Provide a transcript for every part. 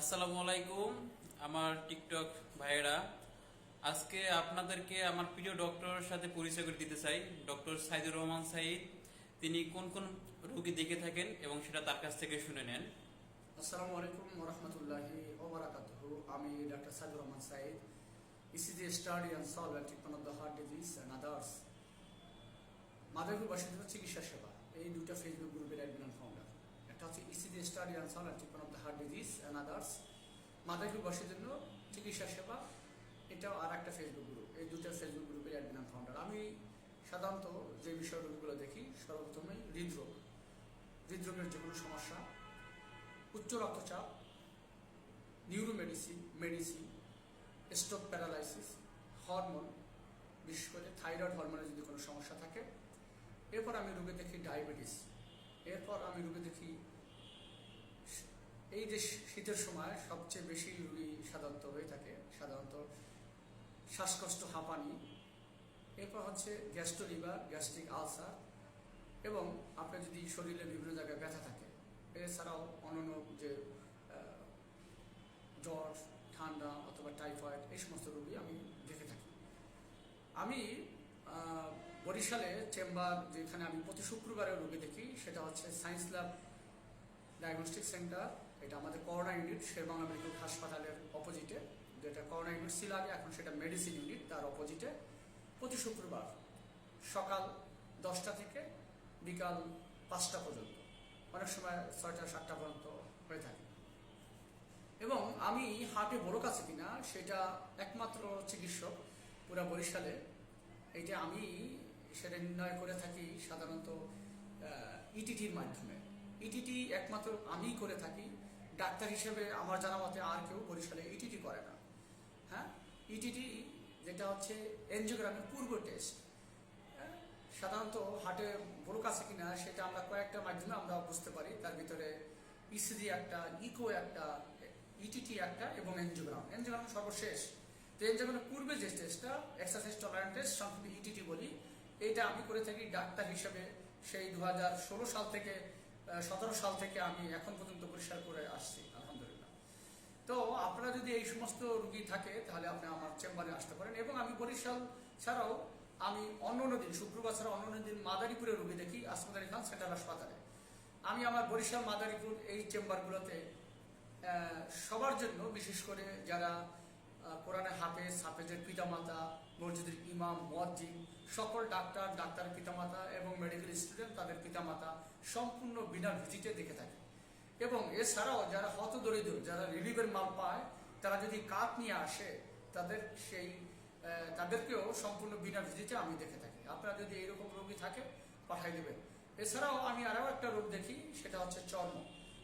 আসসালামু আলাইকুম, আমার টিকটক ভাইয়েরা। আজকে আপনাদেরকে আমার প্রিয় ডক্টরের সাথে পরিচয় করে দিতে চাই। ডক্টর সাইদুর রহমান সাইদ, তিনি কোন কোন রোগী দেখে থাকেন এবং সেটা তার কাছ থেকে শুনে নেন। আসসালামু আলাইকুম রহমতুল্লাহি ওবরাকাতুহু। আমি doctor Saidur Rahman Sayeed ECG study and solve and treatment of the heart disease and others Madaripur বাসিন্দা চিকিৎসা সেবা। এই দুটো ফেসবুক গ্রুপের অ্যাডমিন ফাউন্ডার একটা হচ্ছে ECG study and solve and treatment of the heart disease and others Madaripur বাসীর জন্য চিকিৎসা সেবা, এটাও আর একটা ফেসবুক গ্রুপ এই দুটো ফেসবুক গ্রুপের অ্যাডমিন ফাউন্ডার আমি সাধারণত যে বিষয়গুলো দেখি, সর্বপ্রথমেই হৃদরোগ। হৃদরোগের যে কোনো সমস্যা, উচ্চ রক্তচাপ neuromedicine medicine stroke paralysis hormone বিশেষ করে থাইরয়েড হরমোনের যদি কোনো সমস্যা থাকে। এরপর আমি রোগে দেখি ডায়াবেটিস এরপর আমি রোগে দেখি এই যে শীতের সময় সবচেয়ে বেশি রুগী সাধারণত হয়ে থাকে, সাধারণত শ্বাসকষ্ট, হাঁপানি, এরপর হচ্ছে গ্যাস্ট্রো লিভার, গ্যাস্ট্রিক আলসার এবং আপনার যদি শরীরে বিভিন্ন জায়গায় ব্যথা থাকে, এছাড়াও অন্যান্য যে জ্বর, ঠান্ডা অথবা টাইফয়েড, এই সমস্ত রোগী আমি দেখে থাকি। আমি বরিশালে চেম্বার যেখানে আমি প্রতি শুক্রবারে রোগী দেখি, সেটা হচ্ছে সায়েন্স ল্যাব ডায়াগনস্টিক সেন্টার এটা আমাদের করোনা ইউনিট শেরবাংলা মেডিকেল হাসপাতালের অপোজিটে যেটা করোনা ইউনিট ছিল আগে, এখন সেটা মেডিসিন ইউনিট তার অপোজিটে প্রতি শুক্রবার সকাল দশটা থেকে বিকাল পাঁচটা পর্যন্ত, অনেক সময় ছয়টা, সাতটা পর্যন্ত হয়ে থাকে। এবং আমি হাটে বড় কাছে কিনা, সেটা একমাত্র চিকিৎসক পুরা বরিশালে। এটা আমি সেটা নির্ণয় করে থাকি সাধারণত ইটিটির মাধ্যমে। ইটিটি একমাত্র আমিই করে থাকি। ডাক্তার হিসেবে আমার জানা মতে আর কেউ বরিশালে ইটিটি করে না। হ্যাঁ? ইটিটি যেটা হচ্ছে এনজিওগ্রামের পূর্ব টেস্ট। হ্যাঁ, সাধারণত হাটে বড় কাছে কিনা সেটা আমরা কয়েকটা মাধ্যমে আমরা বুঝতে পারি। তার ভিতরে ইসিজি একটা ইকো একটা ইটিটি একটা এবং এনজিওগ্রাম। এনজিওগ্রাম সর্বশেষ। তো এনজিওগ্রামের পূর্বে যে টেস্টটা এক্সারসাইজ টলারেন্ট টেস্ট সংক্ষেপে ইটিটি বলি এটা আমি করে থাকি ডাক্তার হিসেবে সেই দু হাজার ষোলো সাল থেকে সতেরো সাল থেকে আমি এখন পর্যন্ত পরিষ্কার করে আসছি, আলহামদুলিল্লাহ। তো আপনারা যদি এই সমস্ত রুগী থাকে, তাহলে আপনি আমার চেম্বারে আসতে পারেন এবং আমি বরিশাল ছাড়াও আমি অন্য অন্য দিন, শুক্রবার ছাড়া অন্য অন্য দিন মাদারীপুরে রুগী দেখি আসমত আলী খান সেন্ট্রাল হাসপাতালে। আমি আমার বরিশাল, মাদারীপুর এই চেম্বারগুলোতে সবার জন্য বিশেষ করে যারা কোরআনে হাফেজ, হাফেজের পিতামাতা মসজিদের ইমাম মসজিদ সকল ডাক্তার ডাক্তার পিতামাতা এবং মেডিকেল স্টুডেন্ট তাদের পিতামাতা সম্পূর্ণ বিনা ভিজিটে দেখে থাকে। এবং এছাড়াও যারা হত দরিদ্র যারা রিলিফের মাল পায়, তারা যদি কাপ নিয়ে আসে, তাদের সেই তাদেরকেও সম্পূর্ণ বিনা ভিজিটে আমি দেখে থাকি। আপনারা যদি এইরকম রোগী থাকে পাঠাই দেবেন। এছাড়াও আমি আরও একটা রোগ দেখি, সেটা হচ্ছে চর্ম।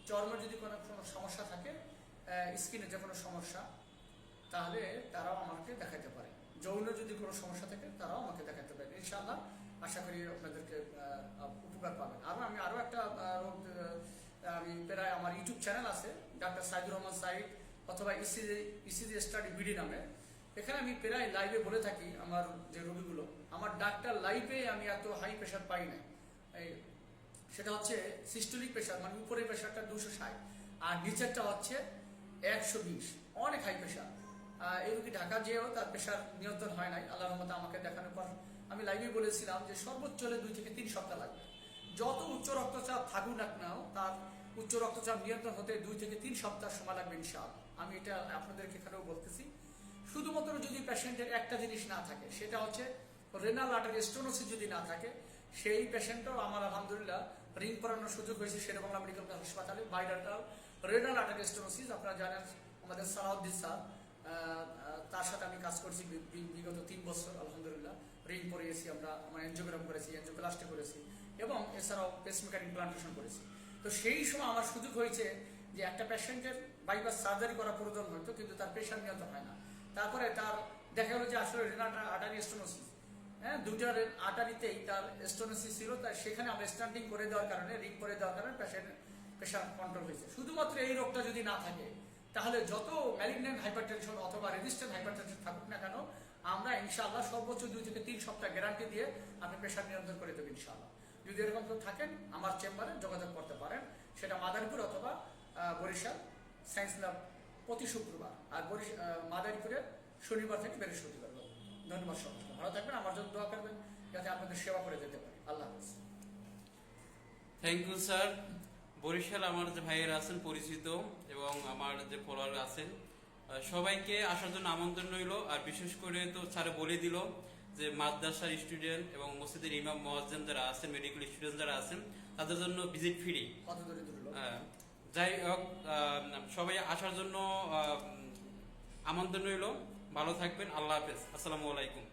চর্মের যদি কোনো কোনো সমস্যা থাকে স্কিনের যে কোনো সমস্যা, তাহলে তারাও আমাকে দেখাতে পারে। যৌন যদি কোনো সমস্যা থাকে, তারাও আমাকে দেখাতে পারে। ইনশাআল্লাহ, আশা করি আপনাদেরকে উপকার পাবেন। আর আমি আরও একটা রোগ আমি প্রায় আমার ইউটিউব চ্যানেল আছে, ডাক্তার সাইদুর রহমান সাইদ অথবা ইসিজি ইসিজি স্টাডি বিডি নামে। এখানে আমি প্রায় লাইভে বলে থাকি আমার যে রোগীগুলো। আমার ডাক্তার লাইভে আমি এত হাই প্রেশার পাই না সেটা হচ্ছে সিস্টোলিক প্রেশার মানে উপরের প্রেশারটা দুশো ষাট, আর নিচেরটা হচ্ছে একশো বিশ। অনেক হাই প্রেশার এই রোগী ঢাকা যেয়েও তার প্রেশার নিয়ন্ত্রণ হয় নাই? আল্লাহ রহমতে আমাকে দেখানোর পর আমি লাইভে বলেছিলাম যে সর্বোচ্চ হলে দুই থেকে তিন সপ্তাহ লাগবে। যত উচ্চ রক্তচাপ থাকুক না কেন, তার উচ্চ রক্তচাপ নিয়ন্ত্রণ হতে দুই থেকে তিন সপ্তাহ সময় লাগবে ইনশাআল্লাহ। আমি এটা আপনাদেরকে এখানেও বলতেছি। শুধুমাত্র যদি পেশেন্টের একটা জিনিস না থাকে, সেটা হচ্ছে রেনাল আর্টারি স্টোনোসিস যদি না থাকে, সেই পেশেন্টও আমার আলহামদুলিল্লাহ রিং করানোর সুযোগ হয়েছে শেরবাংলা মেডিকেল হাসপাতালে বাইডাটাল রেনাল আর্টারি স্টোনোসিস আপনারা জানেন, আমাদের সালাউদ্দিন স্যার তার সাথে আমি কাজ করছি বিগত তিন বছর, আলহামদুলিল্লাহ। রিং পরিয়েছি আমরা আমার এনজিওগ্রাম করেছি এনজিওপ্লাস্টি করেছি। এবং এছাড়াও পেসমেকার ইমপ্লান্টেশন করেছি। তো সেই সময় আমার সুযোগ হয়েছে যে একটা পেশেন্টের বাইপাস সার্জারি করা প্রয়োজন হতো কিন্তু তার প্রেশার নিয়ন্ত্রণ হয় না। তারপরে তার দেখা গেলো যে আসলে রেনাল আর্টারি স্টোনোসিস হ্যাঁ দুইটার আটারিতেই তার স্টোনোসিস ছিল তাই সেখানে আমরা স্ট্যান্ডিং করে দেওয়ার কারণে রিং করে দেওয়ার কারণে পেশেন্ট প্রেশার কন্ট্রোল হয়েছে। শুধুমাত্র এই রোগটা যদি না থাকে তাহলে যত ম্যালিগন্যান্ট হাইপারটেনশন অথবা রেজিস্ট্যান্ট হাইপারটেনশন থাকুক না কেন, আমরা ইনশাআল্লাহ সর্বোচ্চ দুই থেকে তিন সপ্তাহ গ্যারান্টি দিয়ে আপনি প্রেশার নিয়ন্ত্রণ করে দেবেন ইনশাআল্লাহ। যদি এরকম কেউ থাকেন, আমার চেম্বারে যোগাযোগ করতে পারেন। সেটা মাদারীপুর অথবা বরিশাল সায়েন্স ল্যাব প্রতি শুক্রবার। আর বরিশ মাদারীপুরে শনিবার থেকে বৃহস্পতিবার। ধন্যবাদ সবাইকে। ভালো থাকবেন, আমার জন্য দোয়া করবেন, যাতে আপনাদের সেবা করে যেতে পারি। আল্লাহ হাফিজ। থ্যাংক ইউ স্যার বরিশাল আমার যে ভাইয়েরা আছেন পরিচিত এবং আমার যে ফলোয়ার আছেন সবাইকে আসার জন্য আমন্ত্রণ রইল। আর বিশেষ করে তো স্যার বলে দিল যে মাদ্রাসার স্টুডেন্ট এবং মসজিদের ইমাম মহাজ্জেন যারা আছেন মেডিকেল স্টুডেন্ট যারা আছেন তাদের জন্য ভিজিট ফ্রি আহ, যাই হোক সবাই আসার জন্য আমন্ত্রণ রইল। ভালো থাকবেন। আল্লাহ হাফেজ। আসসালামু আলাইকুম।